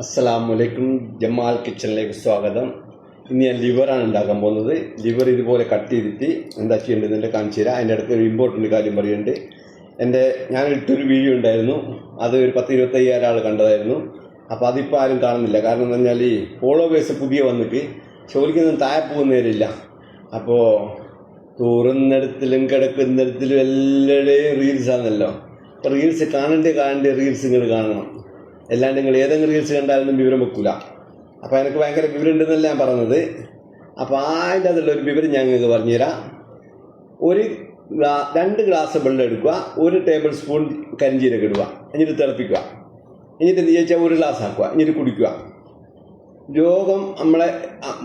അസ്സലാമലൈക്കും ജമാൽ കിച്ചണിലേക്ക് സ്വാഗതം. ഇന്ന് ഞാൻ ലിവറാണ് ഉണ്ടാക്കാൻ പോകുന്നത്. ലിവർ ഇതുപോലെ കട്ട് ചെയ്തിട്ട് എന്താ ചെയ്യേണ്ടതെന്ന് കാണിച്ചു തരാം. അതിന്റെ അടുത്ത് ഒരു ഇമ്പോർട്ടന്റ് കാര്യം പറയുന്നുണ്ട്. എന്റെ ഞാൻ ഇട്ടൊരു വീഡിയോ ഉണ്ടായിരുന്നു. അത് ഒരു പത്ത് ഇരുപത്തയ്യായിരം ആൾ കണ്ടതായിരുന്നു. അപ്പോൾ അതിപ്പോൾ ആരും കാണുന്നില്ല. കാരണം എന്ന് പറഞ്ഞാൽ ഈ ഫോളോവേഴ്സ് പുതിയ വന്നിട്ട് ചോദിക്കൊന്നും താഴെ പോകുന്നവരില്ല അപ്പോൾ തോറുന്നിടത്തിലും കിടക്കുന്നിടത്തിലും എല്ലാവരുടെയും റീൽസ് ആണല്ലോ. അപ്പോൾ റീൽസ് കാണണ്ടേ കാണണ്ടേ റീൽസ് ഇങ്ങോട്ട് കാണണം. അല്ലാണ്ട് നിങ്ങൾ ഏതെങ്കിലും റീൽസ് കണ്ടാലൊന്നും വിവരം വെക്കൂല. അപ്പോൾ എനിക്ക് ഭയങ്കര വിവരം ഉണ്ടെന്നല്ല ഞാൻ പറഞ്ഞത്. അപ്പോൾ അതിന്റെ അതിലുള്ള ഒരു വിവരം ഞാൻ നിങ്ങൾക്ക് പറഞ്ഞുതരാം. ഒരു രണ്ട് ഗ്ലാസ് വെള്ളം എടുക്കുക ഒരു ടേബിൾ സ്പൂൺ കരിഞ്ചീരകം ഇടുക എന്നിട്ട് തിളപ്പിക്കുക. എന്നിട്ട് എന്ത് ചോദിച്ചാൽ ഒരു ഗ്ലാസ് ആക്കുക എന്നിട്ട് കുടിക്കുക. രോഗം നമ്മളെ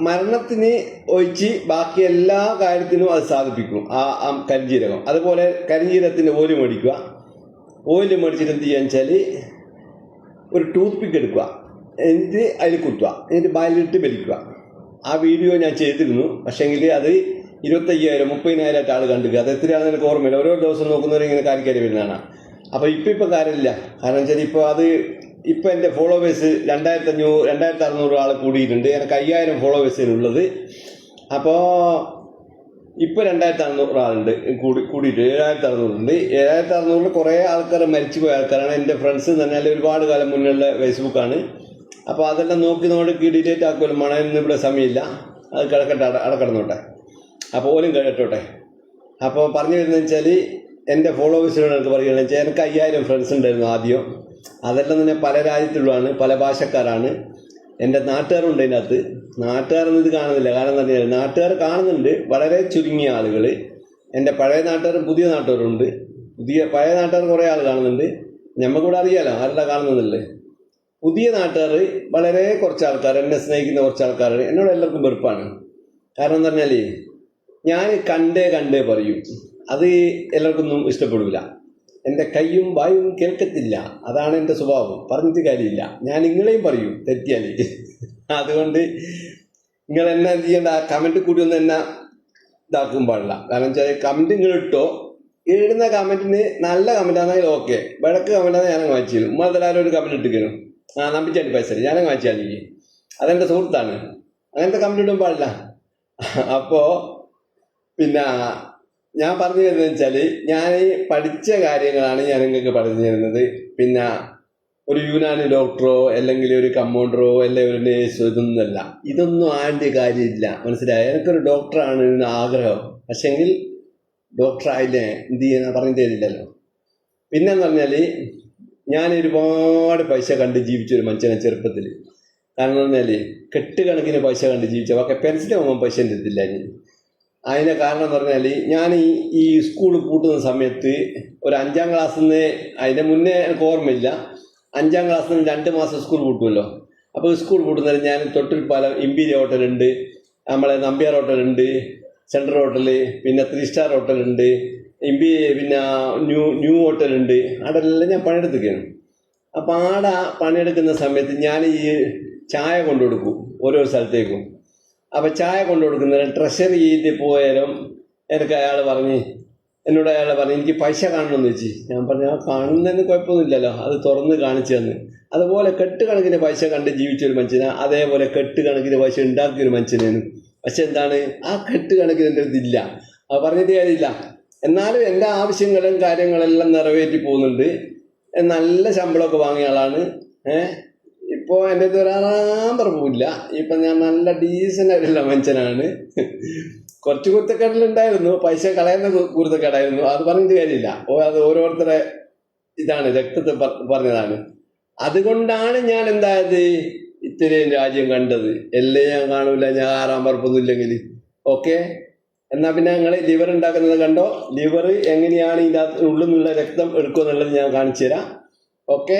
മരണത്തിന് ഒഴിച്ച് ബാക്കി എല്ലാ കാര്യത്തിനും അത് സാധിപ്പിക്കും. ആ ആ കരിഞ്ചീരകം അതുപോലെ കരിഞ്ചീരത്തിന്റെ ഓയിൽ മേടിക്കുക. ഓയിൽ മേടിച്ചിട്ട് എന്ത് ചെയ്യുക വെച്ചാൽ ഒരു ടൂത്ത് പിക്ക് എടുക്കുക. എന്നിട്ട് അതിൽ കുത്തുക. എന്നിട്ട് ബാലിലിട്ട് വലിക്കുക. ആ വീഡിയോ ഞാൻ ചെയ്തിരുന്നു. പക്ഷേങ്കിൽ അത് ഇരുപത്തയ്യായിരം മുപ്പതിനായിരം ആൾ കണ്ടിരിക്കുക അത് എത്രയാണെന്ന് എനിക്ക് ഓർമ്മയില്ല. ഓരോ ദിവസം നോക്കുന്നവർ ഇങ്ങനെ കാര്യക്കാരി വരുന്നതാണ്. അപ്പോൾ ഇപ്പം ഇപ്പം കാര്യമില്ല. കാരണം വെച്ചാൽ ഇപ്പോൾ അത് ഇപ്പം എന്റെ ഫോളോവേഴ്സ് രണ്ടായിരത്തി അഞ്ഞൂറ് രണ്ടായിരത്തി അറുന്നൂറ് ആൾ കൂടിയിട്ടുണ്ട്. എനിക്ക് അയ്യായിരം ഫോളോവേഴ്സിനുള്ളത് അപ്പോൾ ഇപ്പോൾ രണ്ടായിരത്തി അറുന്നൂറ് ആളുണ്ട് കൂടി കൂടിയിട്ട് ഏഴായിരത്തി അറുന്നൂറുണ്ട് ഏഴായിരത്തി അറുന്നൂറിൽ കുറേ ആൾക്കാർ മരിച്ചു പോയ ആൾക്കാരാണ്. എന്റെ ഫ്രണ്ട്സ് എന്ന് പറഞ്ഞാൽ ഒരുപാട് കാലം മുന്നിലുള്ള ഫേസ്ബുക്കാണ്. അപ്പോൾ അതെല്ലാം നോക്കി നോക്കി ഡിലീറ്റ് ആക്കുമല്ലോ. മണയൊന്നും ഇവിടെ സമയമില്ല. അത് കിടക്കട്ടെ അടക്കടന്നോട്ടെ അപ്പോൾ ഓലും കേട്ടോട്ടെ. അപ്പോൾ പറഞ്ഞു വരുന്നത് വെച്ചാൽ എന്റെ ഫോളോവേഴ്സിനോട് എനിക്ക് പറയുകയാണെന്ന് വെച്ചാൽ എനിക്ക് അയ്യായിരം ഫ്രണ്ട്സ് ഉണ്ടായിരുന്നു ആദ്യം. അതെല്ലാം തന്നെ പല രാജ്യത്തുള്ളതാണ് പല ഭാഷക്കാരാണ്. എന്റെ നാട്ടുകാരുണ്ട് അതിനകത്ത്. നാട്ടുകാരൊന്നും ഇത് കാണുന്നില്ല. കാരണം പറഞ്ഞാൽ നാട്ടുകാർ കാണുന്നുണ്ട്. വളരെ ചുരുങ്ങിയ ആളുകൾ എന്റെ പഴയ നാട്ടുകാരും പുതിയ നാട്ടുകാരുണ്ട്. പുതിയ പഴയ നാട്ടുകാർ കുറേ ആൾ കാണുന്നുണ്ട്. ഞമ്മക്കൂടെ അറിയാലോ ആരുടെ കാണുന്നില്ലേ പുതിയ നാട്ടുകാർ വളരെ കുറച്ച് ആൾക്കാർ എന്നെ സ്നേഹിക്കുന്ന കുറച്ച് ആൾക്കാർ എന്നോട് എല്ലാവർക്കും വെറുപ്പാണ്. കാരണം എന്താ പറഞ്ഞാൽ ഞാൻ കണ്ടേ കണ്ടേ പറയും. അത് എല്ലാവർക്കൊന്നും ഇഷ്ടപ്പെടില്ല എന്റെ കൈയും വായും കേൾക്കത്തില്ല. അതാണ് എന്റെ സ്വഭാവം. പറഞ്ഞിട്ട് കാര്യമില്ല. ഞാൻ നിങ്ങളെയും പറയും. തെറ്റിയാൽ അതുകൊണ്ട് നിങ്ങൾ എന്നെ ചെയ്യേണ്ട? കമന്റ് കൂടി ഒന്ന് എന്നെ ഇതാക്കും പാടില്ല. കാരണം വെച്ചാൽ കമന്റ് നിങ്ങൾ ഇട്ടോ? ഇടുന്ന കമന്റിന് നല്ല കമന്റ് ആണെങ്കിൽ ഓക്കെ വിളക്ക് കമന്റ് ആണെങ്കിൽ ഞാനങ്ങ് വായിച്ചു തരും. ഉമ്മ എല്ലാവരും ഒരു കമന്റ് ഇട്ടിരിക്കുന്നു. ആ നമ്പിച്ചാണ് പൈസ ഞാനങ്ങ് വായിച്ചാൽ അതെന്റെ സുഹൃത്താണ്. അങ്ങനത്തെ കമന്റ് ഇടും പാടില്ല. അപ്പോൾ പിന്നെ ഞാൻ പറഞ്ഞു തരുന്നത് വെച്ചാൽ ഞാൻ പഠിച്ച കാര്യങ്ങളാണ് ഞാൻ നിങ്ങൾക്ക് പറഞ്ഞു തരുന്നത് പിന്നെ ഒരു യുനാനി ഡോക്ടറോ അല്ലെങ്കിൽ ഒരു കമ്പൗണ്ടറോ അല്ലെങ്കിൽ ഒരു നേഴ്സോ ഇതൊന്നുമല്ല. ഇതൊന്നും ആന്റെ കാര്യമില്ല. മനസ്സിലായോ? എനിക്കൊരു ഡോക്ടറാണ് ആഗ്രഹം. പക്ഷെങ്കിൽ ഡോക്ടറായില്ലേ? എന്ത് ചെയ്യാൻ പറഞ്ഞു തരില്ലല്ലോ. പിന്നെന്ന് പറഞ്ഞാൽ ഞാൻ ഒരുപാട് പൈസ കണ്ട് ജീവിച്ച ഒരു മനുഷ്യനെ ചെറുപ്പത്തിൽ കാരണം പറഞ്ഞാൽ കെട്ടുകണക്കിന് പൈസ കണ്ട് ജീവിച്ച. ഒക്കെ പെൻസിൽ പോകുമ്പോൾ പൈസ എന്റെ അടുത്തില്ല ഞാൻ അതിന്റെ കാരണം എന്ന് പറഞ്ഞാൽ ഞാൻ ഈ ഈ സ്കൂൾ പൂട്ടുന്ന സമയത്ത് ഒരു അഞ്ചാം ക്ലാസ്സിൽ നിന്ന് അതിന്റെ മുന്നേ എനിക്ക് ഓർമ്മയില്ല. അഞ്ചാം ക്ലാസ്സിൽ നിന്ന് രണ്ട് മാസം സ്കൂൾ പൂട്ടുമല്ലോ അപ്പോൾ സ്കൂൾ കൂട്ടുന്നതിൽ ഞാൻ തൊട്ടിൽപ്പാലം ഇമ്പീരിയ ഹോട്ടലുണ്ട്. നമ്മളെ നമ്പ്യാർ ഹോട്ടലുണ്ട് സെൻട്രൽ ഹോട്ടൽ പിന്നെ ത്രീ സ്റ്റാർ ഹോട്ടലുണ്ട് ഇമ്പി പിന്നെ ന്യൂ ന്യൂ ഹോട്ടലുണ്ട്. അവിടെ എല്ലാം ഞാൻ പണിയെടുത്തിരിക്കുകയാണ്. അപ്പോൾ ആടെ പണിയെടുക്കുന്ന സമയത്ത് ഞാൻ ഈ ചായ കൊണ്ടു കൊടുക്കും ഓരോ സ്ഥലത്തേക്കും. അപ്പോൾ ചായ കൊണ്ടു കൊടുക്കുന്നതിന് ട്രഷറി ചെയ്ത് പോയാലും എനിക്ക് അയാൾ പറഞ്ഞ് എന്നോട് അയാൾ പറഞ്ഞു എനിക്ക് പൈസ കാണണമെന്ന് വെച്ച് ഞാൻ പറഞ്ഞു ആ കാണുന്നതിന് കുഴപ്പമൊന്നുമില്ലല്ലോ. അത് തുറന്ന് കാണിച്ചു തന്ന് അതുപോലെ കെട്ടുകണക്കിന് പൈസ കണ്ട് ജീവിച്ച ഒരു മനുഷ്യനാ അതേപോലെ കെട്ടുകണക്കിന് പൈസ ഉണ്ടാക്കിയ ഒരു മനുഷ്യനാണ് പക്ഷെ എന്താണ് ആ കെട്ടുകണക്കിന് എന്റെ ഇതില്ല അത് പറഞ്ഞിട്ട് കാര്യമില്ല. എന്നാലും എന്റെ ആവശ്യങ്ങളും കാര്യങ്ങളെല്ലാം നിറവേറ്റി പോകുന്നുണ്ട്. നല്ല ശമ്പളമൊക്കെ വാങ്ങിയ ആളാണ്. ഏഹ് ഇപ്പോൾ എന്റെ അടുത്ത് പോവില്ല ഇപ്പം ഞാൻ നല്ല ഡീസന്റ് ആയിട്ടുള്ള മനുഷ്യനാണ്. കുറച്ച് കുരുത്തക്കേടിലുണ്ടായിരുന്നു. പൈസ കളയുന്ന കുരുത്തക്കേടായിരുന്നു. അത് പറഞ്ഞിട്ട് കാര്യമില്ല. ഓ അത് ഓരോരുത്തരെ ഇതാണ് രക്തത്തെ പറഞ്ഞതാണ്. അതുകൊണ്ടാണ് ഞാൻ എന്തായത്? ഇത്രയും രാജ്യം കണ്ടത്. എല്ലാം ഞാൻ കാണൂല. ഞാൻ ആറാം പറപ്പൊന്നും ഇല്ലെങ്കിൽ. ഓക്കെ? എന്നാ പിന്നെ ഞങ്ങൾ ലിവർ ഉണ്ടാക്കുന്നത് കണ്ടോ? ലിവർ എങ്ങനെയാണ് ഇതിന്റെ ഉള്ളിൽ നിന്നുള്ള രക്തം എടുക്കുക എന്നുള്ളത് ഞാൻ കാണിച്ചു തരാം ഓക്കെ?